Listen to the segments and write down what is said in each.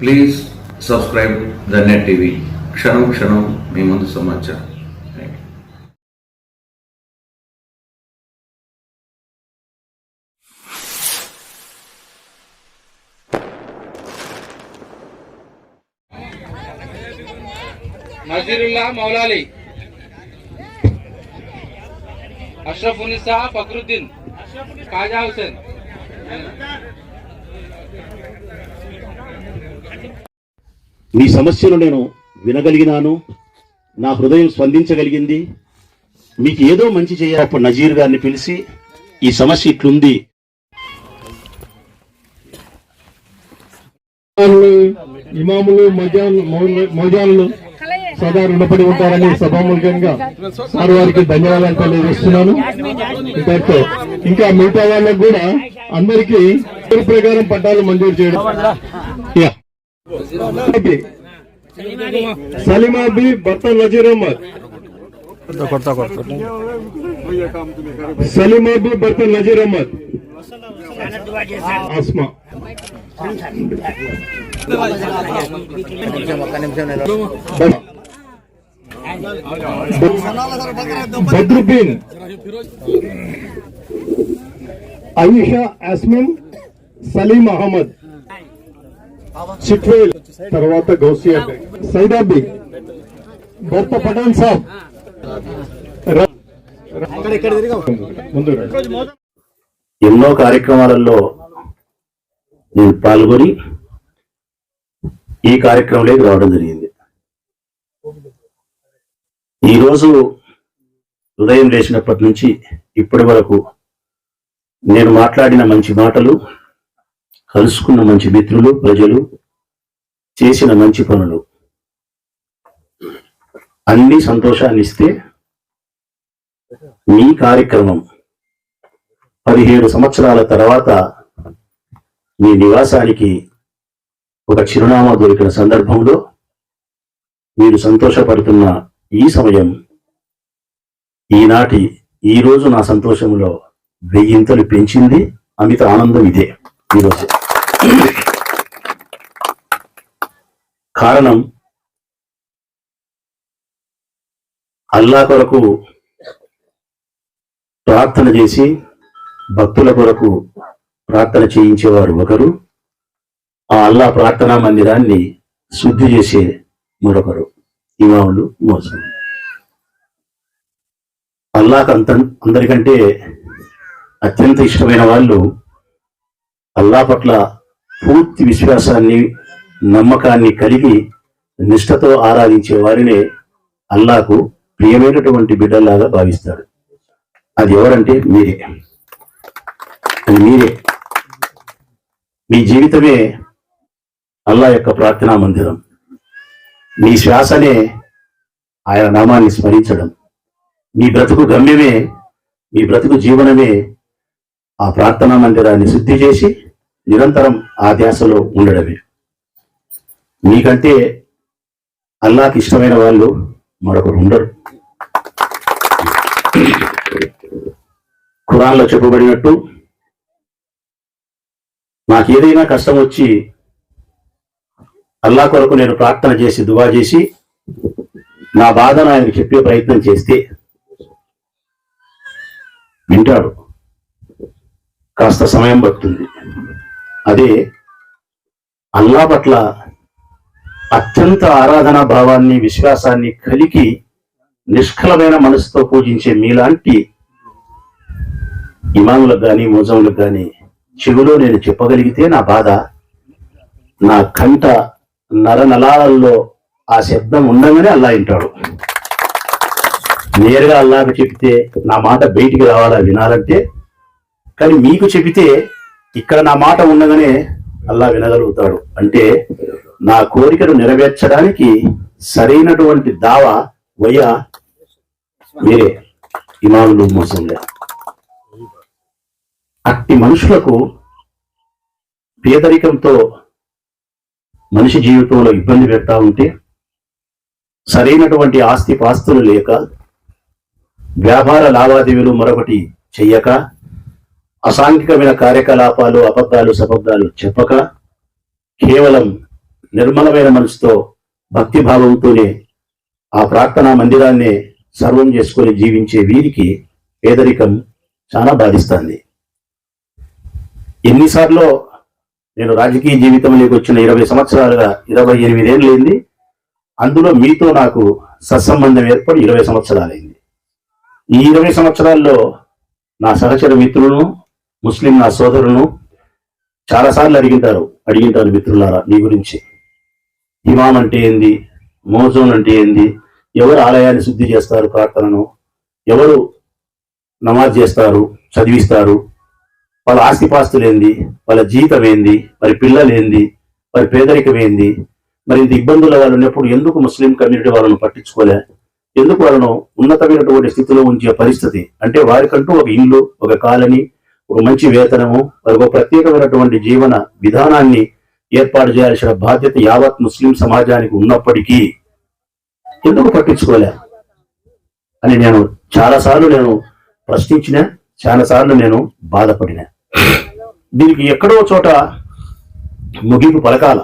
Please subscribe the Net TV క్షణం క్షణం మీ ముందు సమాచారం. నజీరుల్లా మౌలాలి. అష్రఫ్ ఉనిసా ఫక్రుద్దీన్. కాజా హుసేన్ మీ సమస్యలు నేను వినగలిగినాను నా హృదయం స్పందించగలిగింది. మీకు ఏదో మంచి చేయాలప్పుడు నజీర్ గారిని పిలిచి ఈ సమస్య ఇట్లుంది. ఇమాములు మౌజాన్లు సదా రుణపడి ఉంటారని సభాముఖంగా సార్ వారికి ధన్యవాదాలు తెలియజేస్తున్నాను. ఇంతటితో ఇంకా మిగతా వాళ్ళకు కూడా అందరికీ ప్రకారం పట్టాలు మంజూరు చేయడం. सलीमा भी बर्तन नजीर अहमद। सलीमा अभी बर्तन नजीर अहमद। आसमा। बद्रुद्दीन। आयुषा आसमिन, सलीम अहमद। చిట్వేల్ తర్వాత గౌసియా సైదాబి భర్త పఠాన్ సాబ్. ఎన్నో కార్యక్రమాలలో నేను పాల్గొని ఈ కార్యక్రమంలోకి రావడం జరిగింది. ఈరోజు ఉదయం లేచినప్పటి నుంచి ఇప్పటి వరకు నేను మాట్లాడిన మంచి మాటలు కలుసుకున్న మంచి మిత్రులు ప్రజలు చేసిన మంచి పనులు. అన్ని సంతోషాన్ని ఇస్తే మీ కార్యక్రమం పదిహేడు సంవత్సరాల తర్వాత మీ నివాసానికి ఒక చిరునామా దొరికిన సందర్భంలో మీరు సంతోషపడుతున్న ఈ సమయం ఈనాటి ఈ రోజు నా సంతోషంలో వెయ్యింతలు పెంచింది అమిత ఆనందం ఇదే ఈరోజు. కారణం అల్లా కొరకు ప్రార్థన చేసి భక్తుల కొరకు ప్రార్థన చేయించేవారు ఒకరు. ఆ అల్లా ప్రార్థనా మందిరాన్ని శుద్ధి చేసే మరొకరు ఇమాములు మోసం. అల్లాకు అంత అందరికంటే అత్యంత ఇష్టమైన వాళ్ళు అల్లా పట్ల పూర్తి విశ్వాసాన్ని నమ్మకాన్ని కలిగి నిష్ఠతో ఆరాధించే వారినే అల్లాకు ప్రియమైనటువంటి బిడ్డల్లాగా భావిస్తాడు. అది ఎవరంటే మీరే. అది మీరే. మీ జీవితమే అల్లా యొక్క ప్రార్థనా మందిరం. మీ శ్వాసనే ఆయన నామాన్ని స్మరించడం. మీ బ్రతుకు గమ్యమే మీ బ్రతుకు జీవనమే ఆ ప్రార్థనా మందిరాన్ని శుద్ధి చేసి నిరంతరం ఆ ధ్యాసలో ఉండడమే. మీకంటే అల్లాకి ఇష్టమైన వాళ్ళు మరొకరు ఉండరు. ఖురాన్లో చెప్పబడినట్టు నాకు ఏదైనా కష్టం వచ్చి అల్లా కొరకు నేను ప్రార్థన చేసి దువా చేసి నా బాధను ఆయనకు చెప్పే ప్రయత్నం చేస్తే వింటాడు. కాస్త సమయం పడుతుంది అదే అల్లా పట్ల అత్యంత ఆరాధనా భావాన్ని విశ్వాసాన్ని కలిగి నిష్కలమైన మనసుతో పూజించే మీలాంటి ఇమాములకు కానీ మోజములకు కానీ చెవిలో నేను చెప్పగలిగితే నా బాధ నా కంట నరనలాలలో ఆ శబ్దం ఉండగానే అల్లా వింటాడు. నేరుగా అల్లాకు చెప్తే నా మాట బయటికి రావాలా వినాలంటే కానీ మీకు చెబితే ఇక్కడ నా మాట ఉండగానే అల్లా వినగలుగుతాడు. అంటే నా కోరికను నెరవేర్చడానికి సరైనటువంటి దావా వయ మీరే ఇమాములు మోసంగా అట్టి మనుషులకు పేదరికంతో మనిషి జీవితంలో ఇబ్బంది పెడతా ఉంటే సరైనటువంటి ఆస్తి పాస్తులు లేక వ్యాపార లావాదేవీలు మరొకటి చెయ్యక అసాంఘికమైన కార్యకలాపాలు అబద్ధాలు సబద్ధాలు చెప్పక కేవలం నిర్మలమైన మనసుతో భక్తి భావంతోనే ఆ ప్రార్థనా మందిరాన్ని సర్వం చేసుకొని జీవించే వీరికి పేదరికం చాలా బాధిస్తుంది. ఎన్నిసార్లు నేను రాజకీయ జీవితంలోకి వచ్చిన ఇరవై సంవత్సరాలుగా ఇరవై ఎనిమిదేళ్ళైంది అందులో మీతో నాకు సత్సంబంధం ఏర్పడి ఇరవై సంవత్సరాలైంది. ఈ ఇరవై సంవత్సరాల్లో నా సహచర మిత్రులను ముస్లిం నా సోదరులను చాలాసార్లు అడిగింటారు. అడిగింటారు మిత్రులారా నీ గురించి. ఇమాం అంటే ఏంది? మోజోన్ అంటే ఏంది? ఎవరు ఆలయాన్ని శుద్ధి చేస్తారు ప్రార్థనను? ఎవరు నమాజ్ చేస్తారు? చదివిస్తారు? వాళ్ళ ఆస్తిపాస్తులు ఏంది వాళ్ళ జీతం ఏంది మరి పిల్లలు ఏంది మరి పేదరికం ఏంది మరి ఇంత ఇబ్బందుల వాళ్ళు ఉన్నప్పుడు ఎందుకు ముస్లిం కమ్యూనిటీ వాళ్ళను పట్టించుకోలే? ఎందుకు వాళ్ళను ఉన్నతమైనటువంటి స్థితిలో ఉంచే పరిస్థితి? అంటే వారికంటూ ఒక ఇల్లు ఒక కాలనీ ఒక మంచి వేతనము మరి ఒక ప్రత్యేకమైనటువంటి జీవన విధానాన్ని ఏర్పాటు చేయాల్సిన బాధ్యత యావత్ ముస్లిం సమాజానికి ఉన్నప్పటికీ ఎందుకు పట్టించుకోలే? అని నేను చాలాసార్లు నేను ప్రశ్నించిన చాలాసార్లు నేను బాధపడిన. దీనికి ఎక్కడో చోట ముగింపు పలకాల.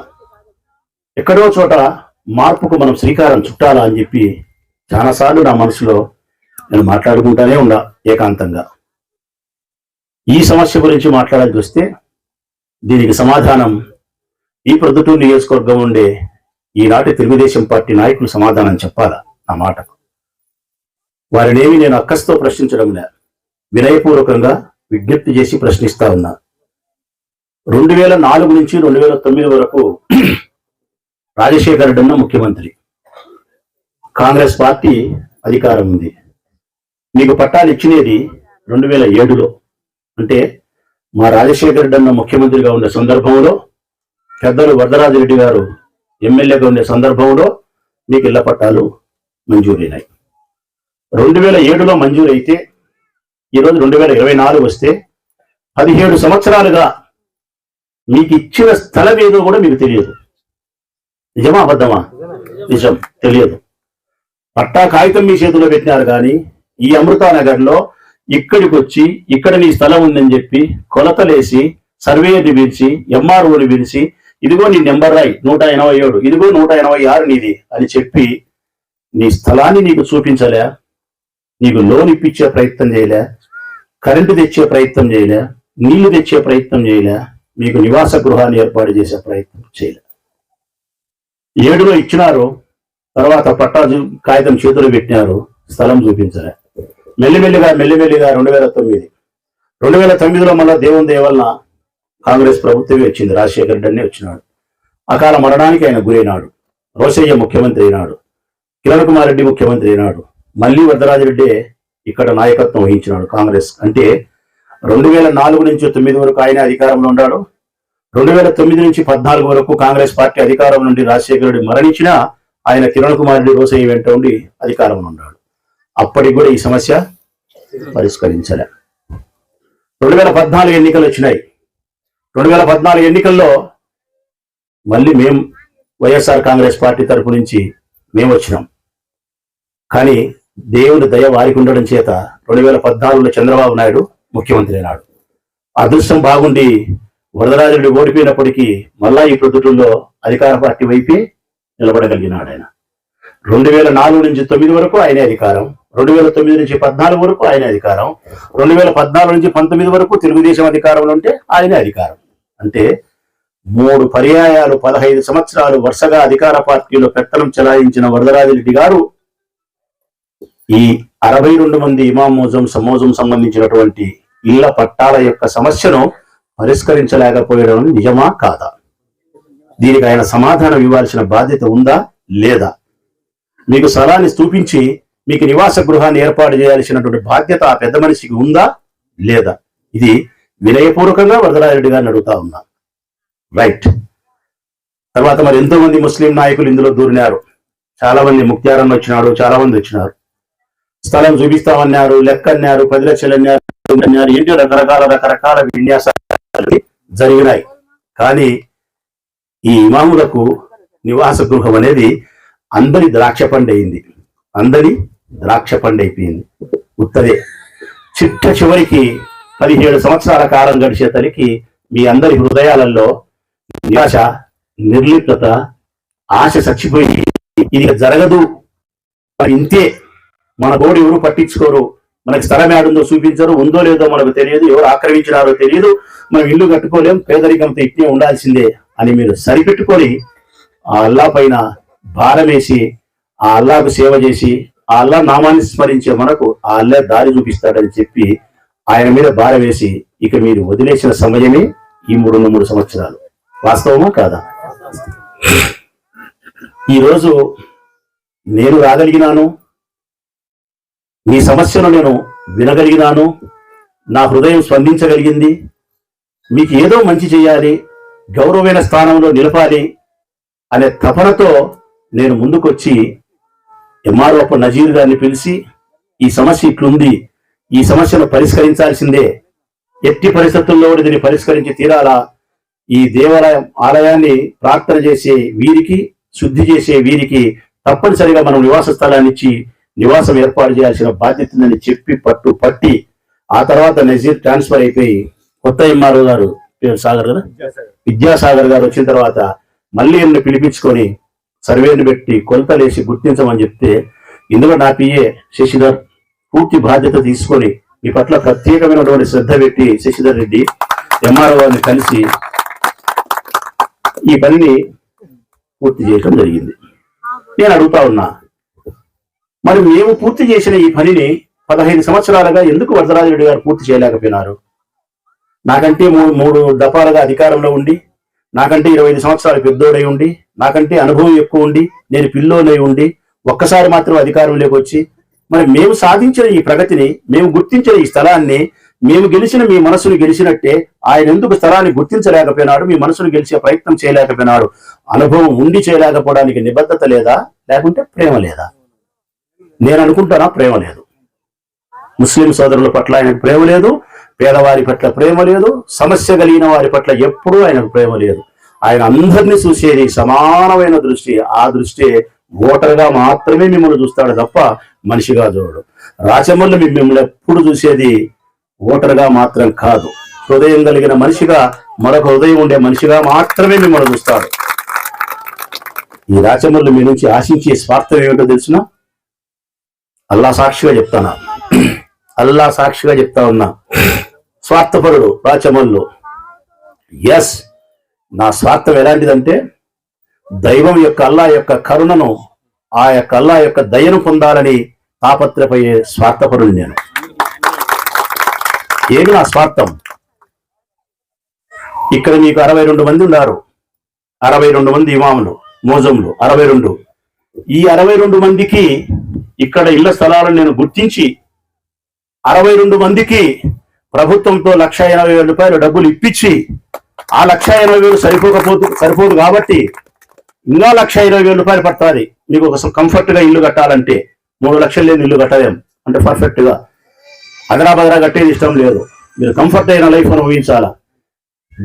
ఎక్కడో చోట మార్పుకు మనం శ్రీకారం చుట్టాలా అని చెప్పి చాలాసార్లు నా మనసులో నేను మాట్లాడుకుంటానే ఉన్నా ఏకాంతంగా. ఈ సమస్య గురించి మాట్లాడాల్సి వస్తే దీనికి సమాధానం ఈ ప్రొద్దుటూరు నియోజకవర్గం ఉండే ఈనాటి తెలుగుదేశం పార్టీ నాయకులు సమాధానం చెప్పాలా? నా మాటకు. వారినేమి నేను అక్కస్తో ప్రశ్నించడం లే. వినయపూర్వకంగా విజ్ఞప్తి చేసి ప్రశ్నిస్తా ఉన్నా. రెండు వేల నాలుగు నుంచి రెండు వేల తొమ్మిది వరకు రాజశేఖర రెడ్డి ముఖ్యమంత్రి. కాంగ్రెస్ పార్టీ అధికారం ఉంది. మీకు పట్టాలు ఇచ్చినది రెండు వేల ఏడులో. అంటే మా రాజశేఖర రెడ్డి అన్న ముఖ్యమంత్రిగా ఉండే సందర్భంలో పెద్దలు వరదరాజరెడ్డి గారు ఎమ్మెల్యేగా ఉండే సందర్భంలో మీకు ఇళ్ళ పట్టాలు మంజూరైనాయి. రెండు వేల ఏడులో మంజూరైతే ఈరోజు రెండు వేల ఇరవై నాలుగు వస్తే పదిహేడు సంవత్సరాలుగా మీకు ఇచ్చిన స్థలం ఏదో కూడా మీకు తెలియదు. నిజమా అబద్ధమా? నిజం. తెలియదు. పట్టా కాగితం మీ చేతిలో పెట్టినారు కానీ ఈ అమృతానగర్లో ఇక్కడికి వచ్చి ఇక్కడ నీ స్థలం ఉందని చెప్పి కొలతలేసి సర్వేని పిలిచి ఎంఆర్ఓని పిలిచి ఇదిగో నీ నెంబర్ రాయి నూట ఎనభై ఏడు ఇదిగో నూట ఎనభై ఆరు నీది అని చెప్పి నీ స్థలాన్ని నీకు చూపించలే నీకు లోన్ ఇప్పించే ప్రయత్నం చేయలే కరెంటు తెచ్చే ప్రయత్నం చేయలే నీళ్ళు తెచ్చే ప్రయత్నం చేయలే మీకు నివాస గృహాన్ని ఏర్పాటు చేసే ప్రయత్నం చేయలే. ఏడులో ఇచ్చినారు తర్వాత పట్టా కాగితం చేతులు పెట్టినారు స్థలం చూపించలే. మెల్లిమెల్లిగా మెల్లిమెల్లిగా రెండు వేల తొమ్మిది. రెండు వేల తొమ్మిదిలో మళ్ళా దేవుని దయ కాంగ్రెస్ ప్రభుత్వమే వచ్చింది. రాజశేఖర్ రెడ్డి వచ్చినాడు. అకాల మరణానికి ఆయన గురైనాడు. రోసయ్య ముఖ్యమంత్రి అయినాడు. కిరణ్ కుమార్ రెడ్డి ముఖ్యమంత్రి అయినాడు. మళ్ళీ వరదరాజరెడ్డి ఇక్కడ నాయకత్వం వహించినాడు కాంగ్రెస్. అంటే రెండు వేల నాలుగు నుంచి తొమ్మిది వరకు ఆయన అధికారంలో ఉన్నాడు. రెండు వేల తొమ్మిది నుంచి పద్నాలుగు వరకు కాంగ్రెస్ పార్టీ అధికారం నుండి రాజశేఖర రెడ్డి మరణించినా ఆయన కిరణ్ కుమార్ రెడ్డి రోసయ్య వెంట ఉండి అధికారంలో ఉన్నాడు. అప్పటికి కూడా ఈ సమస్య పరిష్కరించలే. రెండు వేల పద్నాలుగు ఎన్నికలు వచ్చినాయి. రెండు వేల పద్నాలుగు ఎన్నికల్లో మళ్ళీ మేం వైఎస్ఆర్ కాంగ్రెస్ పార్టీ తరపు నుంచి మేము వచ్చినాం. కానీ దేవుని దయ వారికి ఉండడం చేత రెండు వేల పద్నాలుగులో చంద్రబాబు నాయుడు ముఖ్యమంత్రి అయినాడు. అదృష్టం బాగుండి వరదరాజుడు ఓడిపోయినప్పటికీ మళ్ళా ఈ ప్రొద్దుటూరులో అధికార పార్టీ వైపే నిలబడగలిగినాడు ఆయన. రెండు వేల నాలుగు నుంచి తొమ్మిది వరకు ఆయనే అధికారం. రెండు వేల తొమ్మిది నుంచి పద్నాలుగు వరకు ఆయన అధికారం. రెండు వేల పద్నాలుగు నుంచి పంతొమ్మిది వరకు తెలుగుదేశం అధికారంలో ఉంటే ఆయనే అధికారం. అంటే మూడు పర్యాయాలు పదహైదు సంవత్సరాలు వరుసగా అధికార పార్టీలో పెత్తనం చెలాయించిన వరదరాజిరెడ్డి గారు ఈ అరవై రెండు మంది ఇమాం మోజం సమోజం సంబంధించినటువంటి ఇళ్ళ పట్టాల యొక్క సమస్యను పరిష్కరించలేకపోయడం నిజమా కాదా? దీనికి ఆయన సమాధానం ఇవ్వాల్సిన బాధ్యత ఉందా? లేదా? మీకు స్థలాన్ని చూపించి మీకు నివాస గృహాన్ని ఏర్పాటు చేయాల్సినటువంటి బాధ్యత ఆ పెద్ద మనిషికి ఉందా లేదా? ఇది వినయపూర్వకంగా వరదరాజరెడ్డి గారిని అడుగుతా ఉన్నా. రైట్. తర్వాత మరి ఎంతో మంది ముస్లిం నాయకులు ఇందులో దూరినారు. చాలా మంది ముక్త్యారన్న వచ్చినాడు చాలా మంది వచ్చినారు. స్థలం చూపిస్తామన్నారు లెక్క అన్నారు పది లక్షలు అన్నారు అన్నారు ఏంటి రకరకాల రకరకాల విన్యాసాలు జరిగినాయి. కానీ ఈ ఇమాములకు నివాస గృహం అనేది అందరి ద్రాక్ష పండు అయింది. అందరి ద్రాక్ష పండు అయిపోయింది. ఉత్తరే. చిట్ట చివరికి పదిహేడు సంవత్సరాల కాలం గడిచేసరికి మీ అందరి హృదయాలలో నిరాశ నిర్లిప్త ఆశ చచ్చిపోయి ఇది జరగదు. మరి ఇంతే. మన గోడు ఎవరు పట్టించుకోరు. మనకి స్థలం ఏడుందో చూపించరు ఉందో లేదో మనకు తెలియదు ఎవరు ఆక్రమించినారో తెలియదు. మనం ఇల్లు కట్టుకోలేం పేదరికంతో ఇట్టే ఉండాల్సిందే అని మీరు సరిపెట్టుకొని ఆ అల్లా పైన భారమేసి ఆ అల్లాకు సేవ చేసి అల్లా నామాన్ని స్మరించే మనకు అల్లే దారి చూపిస్తాడని చెప్పి ఆయన మీద భార వేసి ఇక మీరు వదిలేసిన సమయమే ఈ మూడు మూడు సంవత్సరాలు. వాస్తవమా కాదా? ఈరోజు నేను రాగలిగినాను మీ సమస్యను నేను వినగలిగినాను నా హృదయం స్పందించగలిగింది మీకు ఏదో మంచి చేయాలి గౌరవమైన స్థానంలో నిలపాలి అనే తపనతో నేను ముందుకొచ్చి ఎంఆర్ఓ నజీర్ గారిని పిలిచి ఈ సమస్య ఇట్లుంది ఈ సమస్యను పరిష్కరించాల్సిందే. ఎట్టి పరిస్థితుల్లో దీన్ని పరిష్కరించి తీరాలా? ఈ దేవాలయం ఆలయాన్ని ప్రార్థన చేసే వీరికి శుద్ధి చేసే వీరికి తప్పనిసరిగా మనం నివాస స్థలాన్ని ఇచ్చి నివాసం ఏర్పాటు చేయాల్సిన బాధ్యత ఉందని చెప్పి పట్టు పట్టి ఆ తర్వాత నజీర్ ట్రాన్స్ఫర్ అయిపోయి కొత్త ఎంఆర్ఓ గారు సాగర్ కదా? విద్యాసాగర్ గారు వచ్చిన తర్వాత మళ్ళీ ఈయన్ని పిలిపించుకొని సర్వేలు పెట్టి కొలతలేసి గుర్తించమని చెప్తే ఇందులో నా పిఏ శశిధర్ పూర్తి బాధ్యత తీసుకొని మీ పట్ల ప్రత్యేకమైనటువంటి శ్రద్ధ పెట్టి శశిధర్ రెడ్డి ఎంఆర్ఓ గారిని కలిసి ఈ పనిని పూర్తి చేయడం జరిగింది. నేను అడుగుతా ఉన్నా మరి మేము పూర్తి చేసిన ఈ పనిని పదహైదు సంవత్సరాలుగా ఎందుకు వరదరాజరెడ్డి గారు పూర్తి చేయలేకపోయినారు? నాకంటే మూడు మూడు దఫాలుగా అధికారంలో ఉండి నాకంటే ఇరవై ఐదు సంవత్సరాలు పెద్దోడై ఉండి నాకంటే అనుభవం ఎక్కువ ఉండి నేను పిల్లోనై ఉండి ఒక్కసారి మాత్రం అధికారంలోకి వచ్చి మరి మేము సాధించిన ఈ ప్రగతిని మేము గుర్తించిన ఈ స్థలాన్ని మేము గెలిచిన మీ మనసును గెలిచినట్టే ఆయన ఎందుకు స్థలాన్ని గుర్తించలేకపోయినాడు మీ మనసును గెలిచే ప్రయత్నం చేయలేకపోయినాడు. అనుభవం ఉండి చేయలేకపోవడానికి నిబద్ధత లేదా? లేకుంటే ప్రేమ లేదా? నేను అనుకుంటానా ప్రేమ లేదు. ముస్లిం సోదరుల పట్ల ఆయనకు ప్రేమ లేదు పేదవారి పట్ల ప్రేమ లేదు సమస్య కలిగిన వారి పట్ల ఎప్పుడూ ఆయనకు ప్రేమ లేదు. ఆయన అందరినీ చూసేది సమానమైన దృష్టి ఆ దృష్టి ఓటర్గా మాత్రమే మిమ్మల్ని చూస్తాడు తప్ప మనిషిగా చూడడు. రాచమల్లు మిమ్మల్ని ఎప్పుడు చూసేది ఓటర్గా మాత్రం కాదు. హృదయం కలిగిన మనిషిగా మరొక హృదయం ఉండే మనిషిగా మాత్రమే మిమ్మల్ని చూస్తాడు. ఈ రాచమల్లు మీ నుంచి ఆశించే స్వార్థం ఏమిటో తెలిసిన? అల్లా సాక్షిగా చెప్తాను? అల్లా సాక్షిగా చెప్తా ఉన్నా. స్వార్థపరుడు రాచమల్లు. ఎస్ నా స్వార్థం ఎలాంటిదంటే దైవం యొక్క అల్లా యొక్క కరుణను ఆ యొక్క అల్లా యొక్క దయను పొందాలని తాపత్రపోయే స్వార్థపరుడు నేను. ఏమి నా స్వార్థం? ఇక్కడ మీకు అరవై రెండు మంది ఉన్నారు. అరవై రెండు మంది ఇమాములు మోజంలు. అరవై రెండు. ఈ అరవై రెండు మందికి ఇక్కడ ఇళ్ళ స్థలాలను నేను గుర్తించి అరవై రెండు మందికి ప్రభుత్వంతో లక్ష ఎనభై వేల రూపాయలు డబ్బులు ఇప్పించి ఆ లక్ష ఎనభై వేలు సరిపోకపోతు సరిపోదు కాబట్టి ఇంకా లక్ష ఇరవై వేల రూపాయలు పడుతుంది. మీకు ఒక కంఫర్ట్గా ఇల్లు కట్టాలంటే మూడు లక్షలు లేని ఇల్లు కట్టలేము అంటే పర్ఫెక్ట్గా అదరాబదరా కట్టేది ఇష్టం లేదు. మీరు కంఫర్ట్ అయిన లైఫ్ అనుభవించాలా?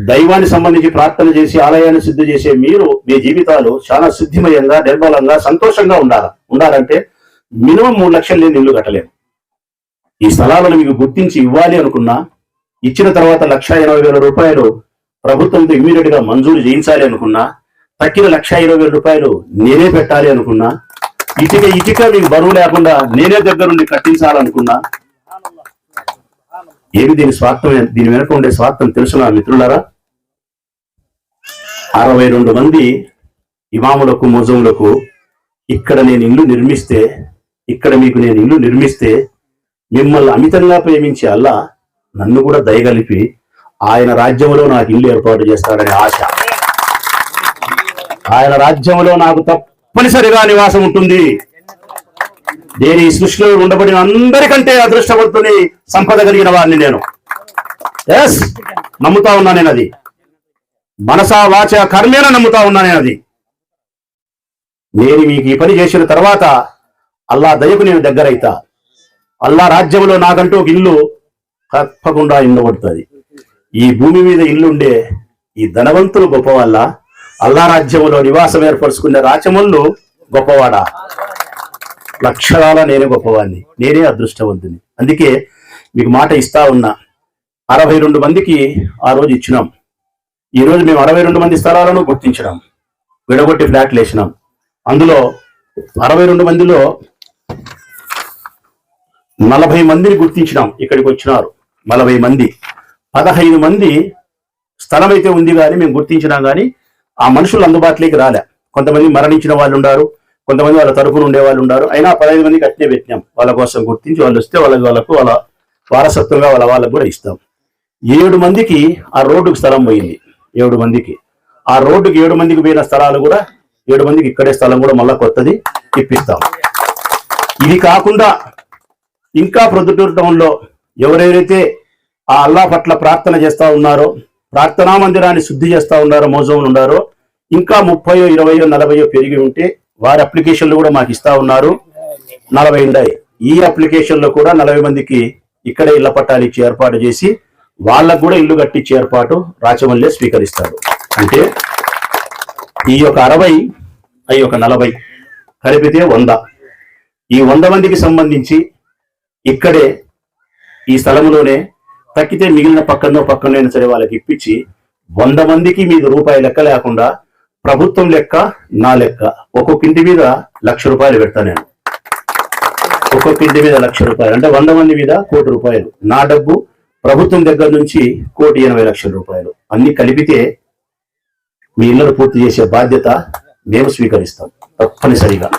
దైవానికి సంబంధించి ప్రార్థన చేసి ఆలయాన్ని సిద్ధి చేసే మీరు మీ జీవితాలు చాలా సిద్ధిమయంగా నిర్మలంగా సంతోషంగా ఉండాలి? ఉండాలంటే మినిమం మూడు లక్షలు లేని ఇల్లు కట్టలేము ఈ స్థలాలను మీకు గుర్తించి ఇవ్వాలి అనుకున్నా ఇచ్చిన తర్వాత లక్ష ఎనభై వేల రూపాయలు ప్రభుత్వంతో ఇమీడియట్గా మంజూరు చేయించాలి అనుకున్నా తక్కిన లక్ష ఇరవై వేల రూపాయలు నేనే పెట్టాలి అనుకున్నా ఇటుక ఇటుక మీకు బరువు లేకుండా నేనే దగ్గరుండి కట్టించాలనుకున్నా ఏమి దీని స్వార్థం? దీని వెనక ఉండే స్వార్థం తెలుసునా మిత్రులారా? అరవై రెండు మంది ఇమాములకు ముజములకు ఇక్కడ నేను ఇల్లు నిర్మిస్తే ఇక్కడ మీకు నేను ఇల్లు నిర్మిస్తే మిమ్మల్ని అమితంగా ప్రేమించే అల్లా నన్ను కూడా దయగలిపి ఆయన రాజ్యంలో నాకు ఇల్లు ఏర్పాటు చేస్తాడనే ఆశ. ఆయన రాజ్యంలో నాకు తప్పనిసరిగా నివాసం ఉంటుంది. నేను ఈ సృష్టిలో ఉండబడిన అందరికంటే అదృష్టవంతుని సంపద కలిగిన వాడిని నేను. ఎస్ నమ్ముతా ఉన్నా నేను అది. మనసా వాచ కర్మేన నమ్ముతా ఉన్నా నేను అది. నేను మీకు ఈ పని చేసిన తర్వాత అల్లా దయకు నేను దగ్గరైతా. అల్లా రాజ్యంలో నాకంటూ ఒక ఇల్లు తప్పకుండా ఇల్లబడుతుంది ఈ భూమి మీద ఇల్లుండే ఈ ధనవంతులు గొప్పవాళ్ళ అల్లా రాజ్యంలో నివాసం ఏర్పరచుకునే రాచముళ్ళు గొప్పవాడా? లక్షణాల నేనే గొప్పవాడిని. నేనే అదృష్టవంతుని. అందుకే మీకు మాట ఇస్తా ఉన్నా. అరవై రెండు మందికి ఆ రోజు ఇచ్చినాం. ఈ రోజు మేము అరవై రెండు మంది స్థలాలను గుర్తించినాం. విడగొట్టి ఫ్లాట్లు వేసినాం. అందులో అరవై రెండు మందిలో నలభై మందిని గుర్తించినాం. ఇక్కడికి వచ్చినారు. నలభై మంది. పదహైదు మంది స్థలం అయితే ఉంది కానీ మేము గుర్తించినాం కానీ ఆ మనుషులు అందుబాటులోకి రాలే. కొంతమంది మరణించిన వాళ్ళు ఉన్నారు కొంతమంది వాళ్ళ తరపున ఉండే వాళ్ళు ఉన్నారు అయినా పదహైదు మందికి అట్నే పెట్టినాం. వాళ్ళ కోసం గుర్తించి వాళ్ళు వస్తే వాళ్ళకి వాళ్ళకు వాళ్ళ వారసత్వంగా వాళ్ళ వాళ్ళకు కూడా ఇస్తాం. ఏడు మందికి ఆ రోడ్డుకు స్థలం పోయింది. ఏడు మందికి. ఆ రోడ్డుకి ఏడు మందికి పోయిన స్థలాలు కూడా ఏడు మందికి ఇక్కడే స్థలం కూడా మళ్ళా కొత్తది ఇప్పిస్తాం. ఇది కాకుండా ఇంకా ప్రొద్దుటూరు టౌన్లో ఎవరెవరైతే ఆ అల్లా పట్ల ప్రార్థన చేస్తూ ఉన్నారో ప్రార్థనా మందిరాన్ని శుద్ధి చేస్తూ ఉన్నారో మోజోములు ఉన్నారో ఇంకా ముప్పయో ఇరవయో నలభయో పెరిగి ఉంటే వారి అప్లికేషన్లు కూడా మాకు ఇస్తా ఉన్నారు. నలభై ఉన్నాయి. ఈ అప్లికేషన్లో కూడా నలభై మందికి ఇక్కడే ఇళ్ళ పట్టాలు ఇచ్చి ఏర్పాటు చేసి వాళ్ళకు కూడా ఇల్లు కట్టించే ఏర్పాటు రాచమల్లే స్వీకరిస్తారు. అంటే ఈ యొక్క అరవై ఈ యొక్క నలభై కలిపితే వంద. ఈ వంద మందికి సంబంధించి ఇక్కడే ఈ స్థలంలోనే తక్కితే మిగిలిన పక్కనో పక్కనైనా సరే వాళ్ళకి ఇప్పించి వంద మందికి మీద రూపాయి లెక్క లేకుండా ప్రభుత్వం లెక్క నా లెక్క. ఒక్కొక్క ఇంటి మీద లక్ష రూపాయలు పెడతా నేను. ఒక్కొక్క ఇంటి మీద లక్ష రూపాయలు. అంటే వంద మంది మీద కోటి రూపాయలు. నా డబ్బు ప్రభుత్వం దగ్గర నుంచి కోటి ఎనభై లక్షల రూపాయలు. అన్ని కలిపితే మీ ఇళ్ళను పూర్తి చేసే బాధ్యత మేము స్వీకరిస్తాం. తప్పనిసరిగా.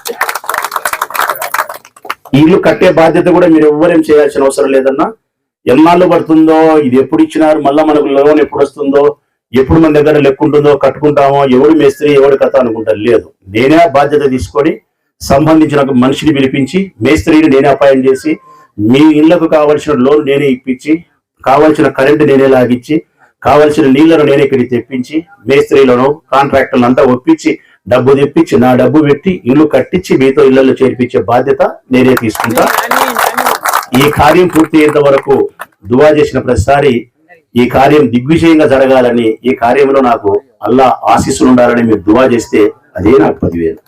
ఇల్లు కట్టే బాధ్యత కూడా మీరు ఎవ్వరేం చేయాల్సిన అవసరం లేదన్నా. ఎన్నాళ్ళు పడుతుందో ఇది ఎప్పుడు ఇచ్చినారు మళ్ళా మనకు లోన్ ఎప్పుడు వస్తుందో ఎప్పుడు మన దగ్గర లెక్కుంటుందో కట్టుకుంటామో ఎవడు మేస్త్రి ఎవడు కథ అనుకుంటారు లేదు. నేనే ఆ బాధ్యత తీసుకొని సంబంధించిన ఒక మనిషిని పిలిపించి మేస్త్రిని నేనే అపాయం చేసి మీ ఇళ్ళకు కావలసిన లోన్ నేనే ఇప్పించి కావలసిన కరెంటు నేనే లాగిచ్చి కావలసిన నీళ్ళను నేనే ఇక్కడికి తెప్పించి మేస్త్రీలను కాంట్రాక్టర్లను అంతా ఒప్పించి డబ్బు తెప్పించి నా డబ్బు పెట్టి ఇల్లు కట్టించి మీతో ఇళ్ళలో చేర్పించే బాధ్యత నేనే తీసుకుంటా. ఈ కార్యం పూర్తయ్యేంత వరకు దువా చేసిన ప్రతిసారి ఈ కార్యం దిగ్విజయంగా జరగాలని ఈ కార్యంలో నాకు అల్లా ఆశీస్సులు ఉండాలని మీరు దువా చేస్తే అదే నాకు పదివేలు.